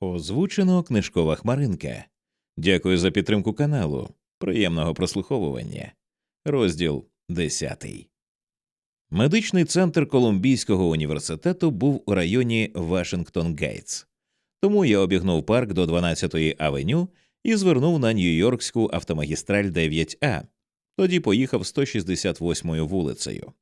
Озвучено книжкова хмаринка. Дякую за підтримку каналу. Приємного прослуховування. Розділ 10. Медичний центр Колумбійського університету був у районі Вашингтон Гейтс. Тому я обігнув парк до 12-ї авеню і звернув на Нью-Йоркську автомагістраль 9А. Тоді поїхав 168-ю вулицею.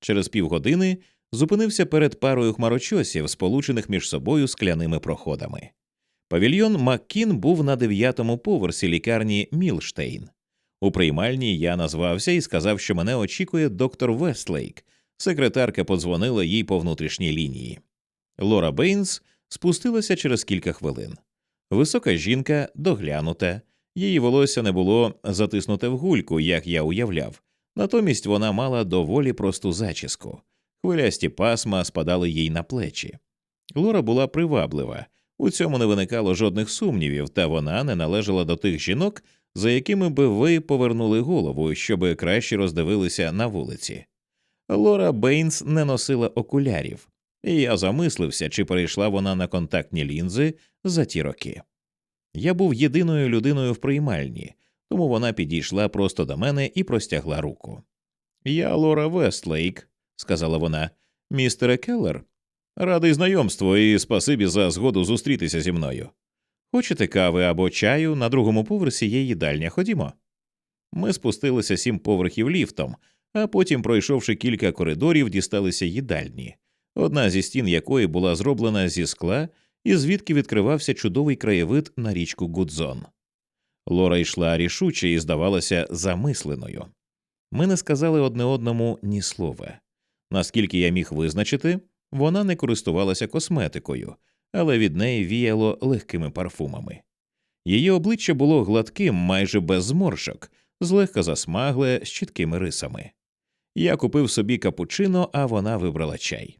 Через півгодини зупинився перед парою хмарочосів, сполучених між собою скляними проходами. Павільйон Маккін був на дев'ятому поверсі лікарні Мілштейн. У приймальні я назвався і сказав, що мене очікує доктор Вестлейк. Секретарка подзвонила їй по внутрішній лінії. Лора Бейнс спустилася через кілька хвилин. Висока жінка, доглянута, її волосся не було затиснуте в гульку, як я уявляв. Натомість вона мала доволі просту зачіску. Хвилясті пасма спадали їй на плечі. Лора була приваблива, у цьому не виникало жодних сумнівів, та вона не належала до тих жінок, за якими би ви повернули голову, щоб краще роздивилися на вулиці. Лора Бейнс не носила окулярів, і я замислився, чи перейшла вона на контактні лінзи за ті роки. Я був єдиною людиною в приймальні, тому вона підійшла просто до мене і простягла руку. Я Лора Вестлейк, сказала вона, містере Келлер. Радий знайомству і спасибі за згоду зустрітися зі мною. Хочете кави або чаю на другому поверсі є їдальня, ходімо. Ми спустилися сім поверхів ліфтом, а потім, пройшовши кілька коридорів, дісталися їдальні, одна зі стін якої була зроблена зі скла, і звідки відкривався чудовий краєвид на річку Гудзон. Лора йшла рішуче і здавалася замисленою. Ми не сказали одне одному ні слова. Наскільки я міг визначити, вона не користувалася косметикою, але від неї віяло легкими парфумами. Її обличчя було гладким, майже без зморшок, злегка засмагле з чіткими рисами. Я купив собі капучино, а вона вибрала чай.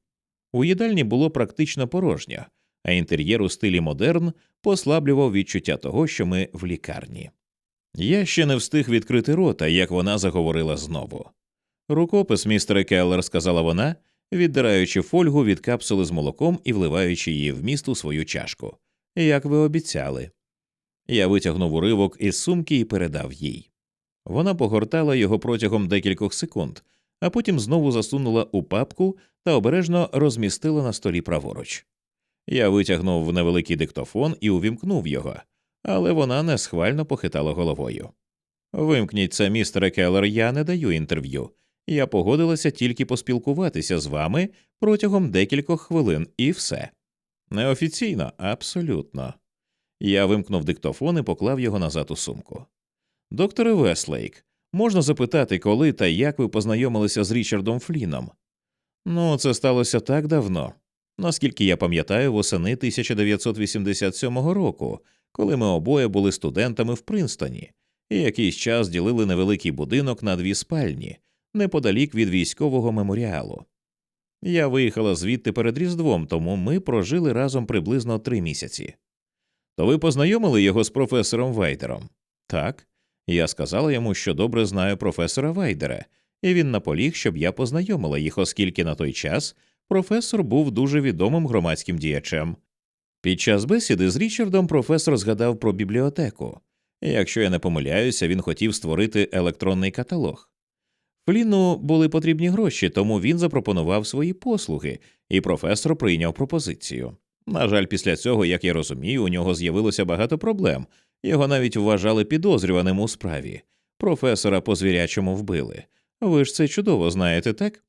У їдальні було практично порожньо, а інтер'єр у стилі модерн послаблював відчуття того, що ми в лікарні. Я ще не встиг відкрити рота, як вона заговорила знову. Рукопис, містере Келлер, сказала вона, віддираючи фольгу від капсули з молоком і вливаючи її в міст у свою чашку. Як ви обіцяли. Я витягнув уривок із сумки і передав їй. Вона погортала його протягом декількох секунд, а потім знову засунула у папку та обережно розмістила на столі праворуч. Я витягнув невеликий диктофон і увімкнув його, але вона несхвально похитала головою. Вимкніть це, містере Келлер, я не даю інтерв'ю. Я погодилася тільки поспілкуватися з вами протягом декількох хвилин, і все. Неофіційно, абсолютно. Я вимкнув диктофон і поклав його назад у сумку. Докторе Веслейк, можна запитати, коли та як ви познайомилися з Річардом Фліном? Ну, це сталося так давно. Наскільки я пам'ятаю, восени 1987 року, коли ми обоє були студентами в Принстоні, і якийсь час ділили невеликий будинок на дві спальні неподалік від військового меморіалу. Я виїхала звідти перед Різдвом, тому ми прожили разом приблизно три місяці. То ви познайомили його з професором Вайдером? Так. Я сказала йому, що добре знаю професора Вайдера, і він наполіг, щоб я познайомила їх, оскільки на той час професор був дуже відомим громадським діячем. Під час бесіди з Річардом професор згадав про бібліотеку. Якщо я не помиляюся, він хотів створити електронний каталог. Фліну були потрібні гроші, тому він запропонував свої послуги, і професор прийняв пропозицію. На жаль, після цього, як я розумію, у нього з'явилося багато проблем, його навіть вважали підозрюваним у справі. Професора по звірячому вбили. Ви ж це чудово знаєте, так?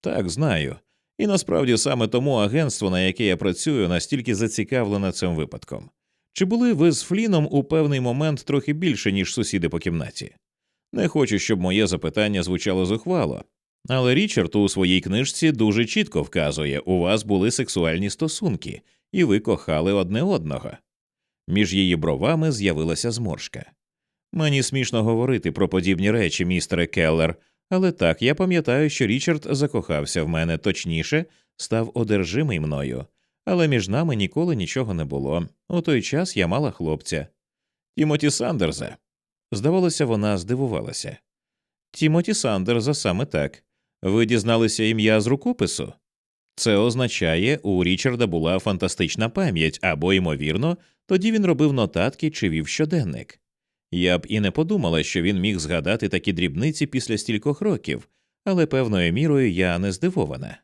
Так, знаю. І насправді саме тому агентство, на яке я працюю, настільки зацікавлене цим випадком. Чи були ви з Фліном у певний момент трохи більше, ніж сусіди по кімнаті? Не хочу, щоб моє запитання звучало зухвало, але Річард у своїй книжці дуже чітко вказує, у вас були сексуальні стосунки, і ви кохали одне одного. Між її бровами з'явилася зморшка. Мені смішно говорити про подібні речі, містере Келлер, але так я пам'ятаю, що Річард закохався в мене точніше, став одержимий мною, але між нами ніколи нічого не було. У той час я мала хлопця. Тімоті Сандерса. Здавалося, вона здивувалася. Тімоті Сандерса саме так. Ви дізналися ім'я з рукопису? Це означає, у Річарда була фантастична пам'ять, або, ймовірно, тоді він робив нотатки чи вів щоденник. Я б і не подумала, що він міг згадати такі дрібниці після стількох років, але певною мірою я не здивована.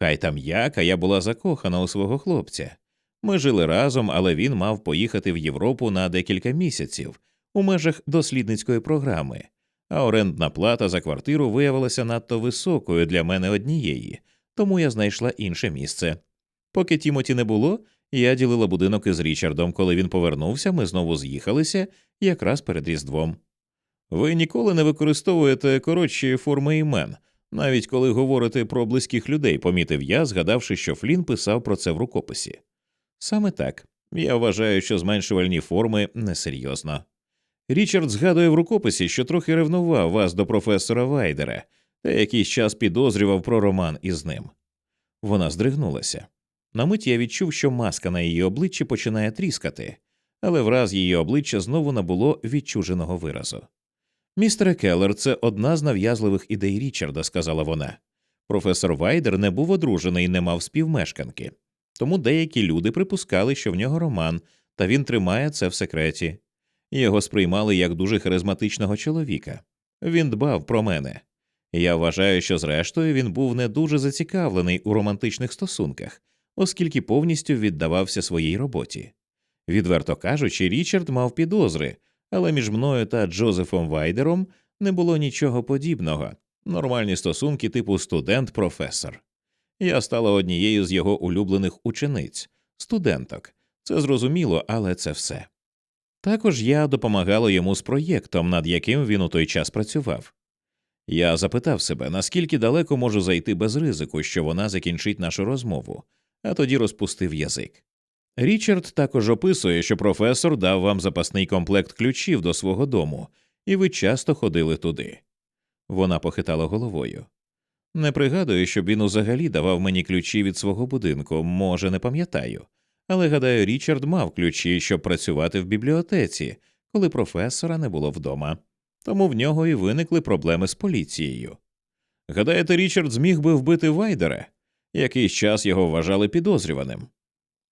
Хай там як, а я була закохана у свого хлопця. Ми жили разом, але він мав поїхати в Європу на декілька місяців у межах дослідницької програми, а орендна плата за квартиру виявилася надто високою для мене однієї, тому я знайшла інше місце. Поки Тімоті не було, я ділила будинок із Річардом. Коли він повернувся, ми знову з'їхалися якраз перед Різдвом. Ви ніколи не використовуєте коротші форми імен, навіть коли говорите про близьких людей, помітив я, згадавши, що Флін писав про це в рукописі. Саме так. Я вважаю, що зменшувальні форми несерйозно. Річард згадує в рукописі, що трохи ревнував вас до професора Вайдера та якийсь час підозрював про роман із ним. Вона здригнулася. На мить я відчув, що маска на її обличчі починає тріскати, але враз її обличчя знову набуло відчуженого виразу. Містере Келлер, це одна з нав'язливих ідей Річарда, сказала вона. Професор Вайдер не був одружений і не мав співмешканки, тому деякі люди припускали, що в нього роман, та він тримає це в секреті. Його сприймали як дуже харизматичного чоловіка. Він дбав про мене. Я вважаю, що зрештою він був не дуже зацікавлений у романтичних стосунках, оскільки повністю віддавався своїй роботі. Відверто кажучи, Річард мав підозри, але між мною та Джозефом Вайдером не було нічого подібного нормальні стосунки типу студент-професор. Я стала однією з його улюблених учениць, студенток. Це зрозуміло, але це все. Також я допомагала йому з проєктом, над яким він у той час працював. Я запитав себе, наскільки далеко можу зайти без ризику, що вона закінчить нашу розмову, а тоді розпустив язик. Річард також описує, що професор дав вам запасний комплект ключів до свого дому, і ви часто ходили туди. Вона похитала головою. Не пригадую, щоб він узагалі давав мені ключі від свого будинку, може, не пам'ятаю, але гадаю, Річард мав ключі, щоб працювати в бібліотеці, коли професора не було вдома, тому в нього і виникли проблеми з поліцією. Гадаєте, Річард зміг би вбити Вайдера? Якийсь час його вважали підозрюваним.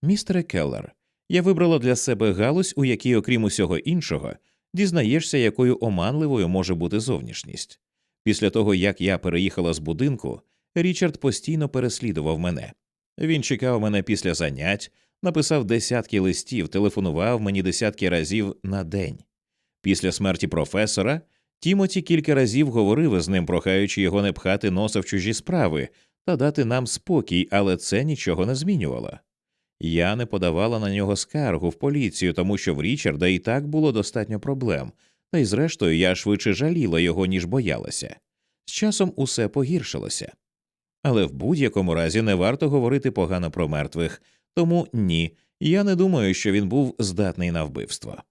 Містере Келлер, я вибрала для себе галузь, у якій, окрім усього іншого, дізнаєшся, якою оманливою може бути зовнішність. Після того, як я переїхала з будинку, Річард постійно переслідував мене. Він чекав мене після занять, написав десятки листів, телефонував мені десятки разів на день. Після смерті професора Тімоті кілька разів говорив із ним, прохаючи його не пхати носа в чужі справи та дати нам спокій, але це нічого не змінювало. Я не подавала на нього скаргу в поліцію, тому що в Річарда і так було достатньо проблем, та й зрештою я швидше жаліла його, ніж боялася. З часом усе погіршилося. Але в будь-якому разі не варто говорити погано про мертвих, тому ні, я не думаю, що він був здатний на вбивство.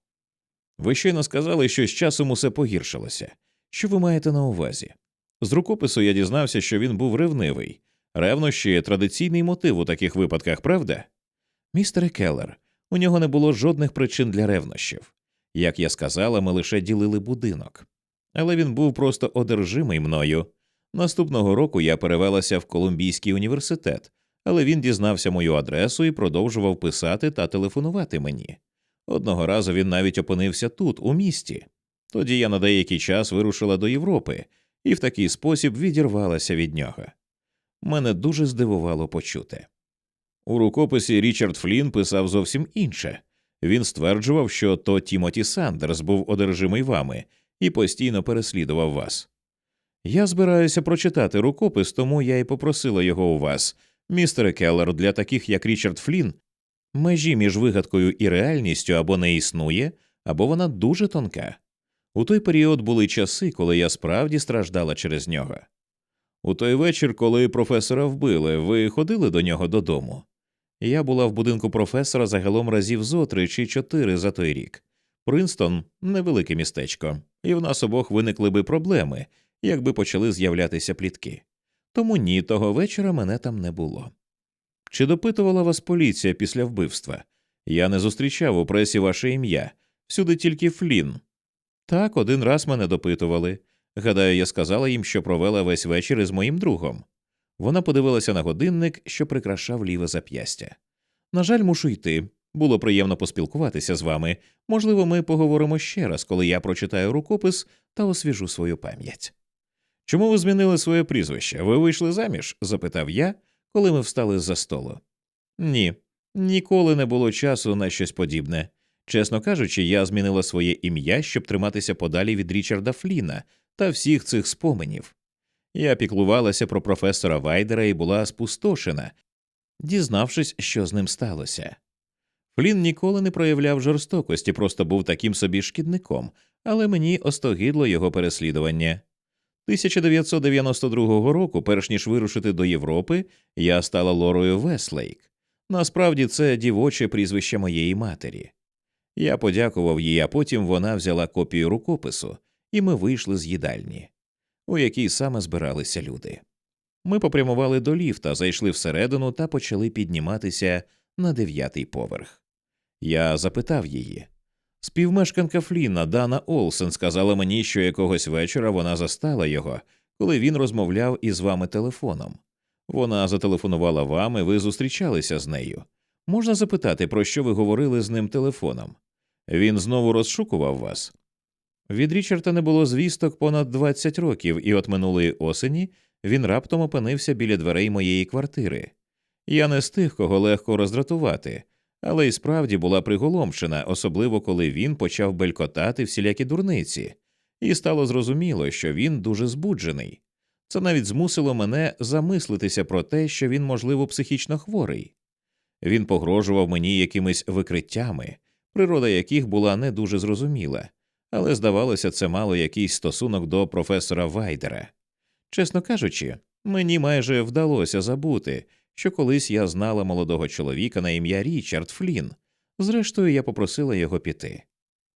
Ви щойно сказали, що з часом усе погіршилося. Що ви маєте на увазі? З рукопису я дізнався, що він був ревнивий. Ревнощі традиційний мотив у таких випадках, правда? Містере Келлер, у нього не було жодних причин для ревнощів. Як я сказала, ми лише ділили будинок. Але він був просто одержимий мною. Наступного року я перевелася в Колумбійський університет, але він дізнався мою адресу і продовжував писати та телефонувати мені. Одного разу він навіть опинився тут, у місті. Тоді я на деякий час вирушила до Європи і в такий спосіб відірвалася від нього. Мене дуже здивувало почути. У рукописі Річард Флін писав зовсім інше він стверджував, що то Тімоті Сандерс був одержимий вами і постійно переслідував вас. Я збираюся прочитати рукопис, тому я й попросила його у вас, містере Келлер, для таких як Річард Флін, межі між вигадкою і реальністю або не існує, або вона дуже тонка. У той період були часи, коли я справді страждала через нього. У той вечір, коли професора вбили, ви ходили до нього додому. Я була в будинку професора загалом разів зо три чи чотири за той рік. Принстон невелике містечко, і в нас обох виникли би проблеми, якби почали з'являтися плітки. Тому ні, того вечора мене там не було. Чи допитувала вас поліція після вбивства? Я не зустрічав у пресі ваше ім'я, всюди тільки Флін. Так, один раз мене допитували. Гадаю, я сказала їм, що провела весь вечір із моїм другом. Вона подивилася на годинник, що прикрашав ліве зап'ястя. На жаль, мушу йти. Було приємно поспілкуватися з вами. Можливо, ми поговоримо ще раз, коли я прочитаю рукопис та освіжу свою пам'ять. Чому ви змінили своє прізвище? Ви вийшли заміж? запитав я, коли ми встали з-за столу. Ні, ніколи не було часу на щось подібне. Чесно кажучи, я змінила своє ім'я, щоб триматися подалі від Річарда Фліна та всіх цих споменів. Я піклувалася про професора Вайдера і була спустошена, дізнавшись, що з ним сталося. Флін ніколи не проявляв жорстокості, просто був таким собі шкідником, але мені остогидло його переслідування. 1992 року, перш ніж вирушити до Європи, я стала Лорою Веслейк. Насправді це дівоче прізвище моєї матері. Я подякував їй, а потім вона взяла копію рукопису, і ми вийшли з їдальні, у якій саме збиралися люди. Ми попрямували до ліфта, зайшли всередину та почали підніматися на дев'ятий поверх. Я запитав її. Співмешканка Фліна Дана Олсен сказала мені, що якогось вечора вона застала його, коли він розмовляв із вами телефоном. Вона зателефонувала вам, і ви зустрічалися з нею. Можна запитати, про що ви говорили з ним телефоном? Він знову розшукував вас. Від Річарда не було звісток понад 20 років, і от минулої осені він раптом опинився біля дверей моєї квартири. Я не з тих, кого легко роздратувати, але й справді була приголомшена, особливо коли він почав белькотати всілякі дурниці, і стало зрозуміло, що він дуже збуджений. Це навіть змусило мене замислитися про те, що він, можливо, психічно хворий. Він погрожував мені якимись викриттями, природа яких була не дуже зрозуміла, але здавалося, це мало якийсь стосунок до професора Вайдера. Чесно кажучи, мені майже вдалося забути, що колись я знала молодого чоловіка на ім'я Річард Флін. Зрештою, я попросила його піти.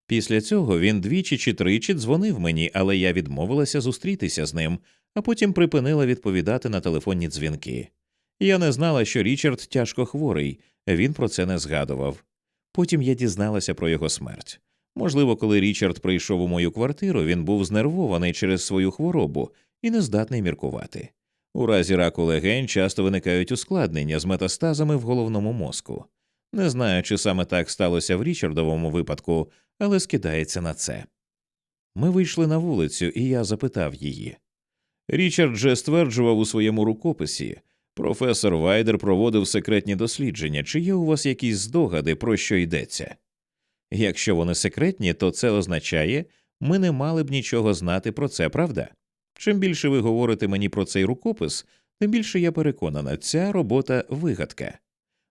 Після цього він двічі чи тричі дзвонив мені, але я відмовилася зустрітися з ним, а потім припинила відповідати на телефонні дзвінки. Я не знала, що Річард тяжко хворий, він про це не згадував. Потім я дізналася про його смерть. Можливо, коли Річард прийшов у мою квартиру, він був знервований через свою хворобу і не здатний міркувати. У разі раку легень часто виникають ускладнення з метастазами в головному мозку. Не знаю, чи саме так сталося в Річардовому випадку, але скидається на це. Ми вийшли на вулицю, і я запитав її. Річард же стверджував у своєму рукописі професор Вайдер проводив секретні дослідження, чи є у вас якісь здогади, про що йдеться? Якщо вони секретні, то це означає, ми не мали б нічого знати про це, правда? Чим більше ви говорите мені про цей рукопис, тим більше я переконана, ця робота вигадка.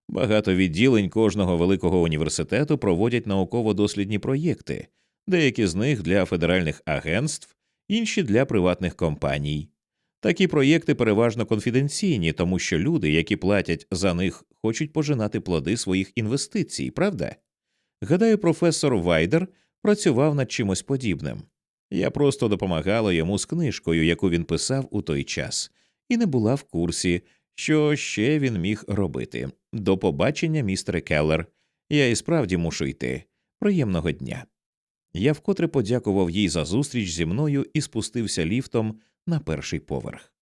Багато відділень кожного великого університету проводять науково-дослідні проєкти, деякі з них для федеральних агентств, інші для приватних компаній. Такі проєкти переважно конфіденційні, тому що люди, які платять за них, хочуть пожинати плоди своїх інвестицій, правда? Гадаю, професор Вайдер працював над чимось подібним. Я просто допомагала йому з книжкою, яку він писав у той час, і не була в курсі, що ще він міг робити. До побачення, містере Келлер. Я і справді мушу йти. Приємного дня. Я вкотре подякував їй за зустріч зі мною і спустився ліфтом на перший поверх.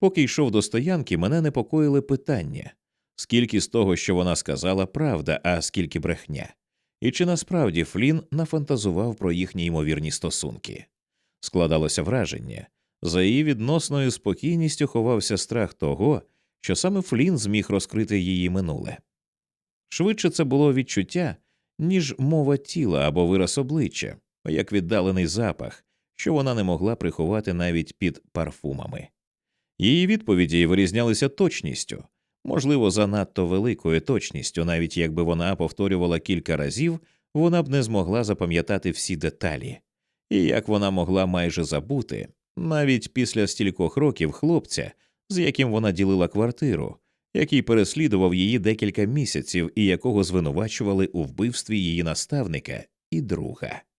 Поки йшов до стоянки, мене непокоїли питання скільки з того, що вона сказала, правда, а скільки брехня, і чи насправді Флін нафантазував про їхні ймовірні стосунки. Складалося враження за її відносною спокійністю ховався страх того, що саме Флін зміг розкрити її минуле. Швидше це було відчуття, ніж мова тіла або вираз обличчя, як віддалений запах, що вона не могла приховати навіть під парфумами. Її відповіді вирізнялися точністю, можливо, занадто великою точністю, навіть якби вона повторювала кілька разів, вона б не змогла запам'ятати всі деталі, і як вона могла майже забути, навіть після стількох років хлопця, з яким вона ділила квартиру, який переслідував її декілька місяців і якого звинувачували у вбивстві її наставника і друга.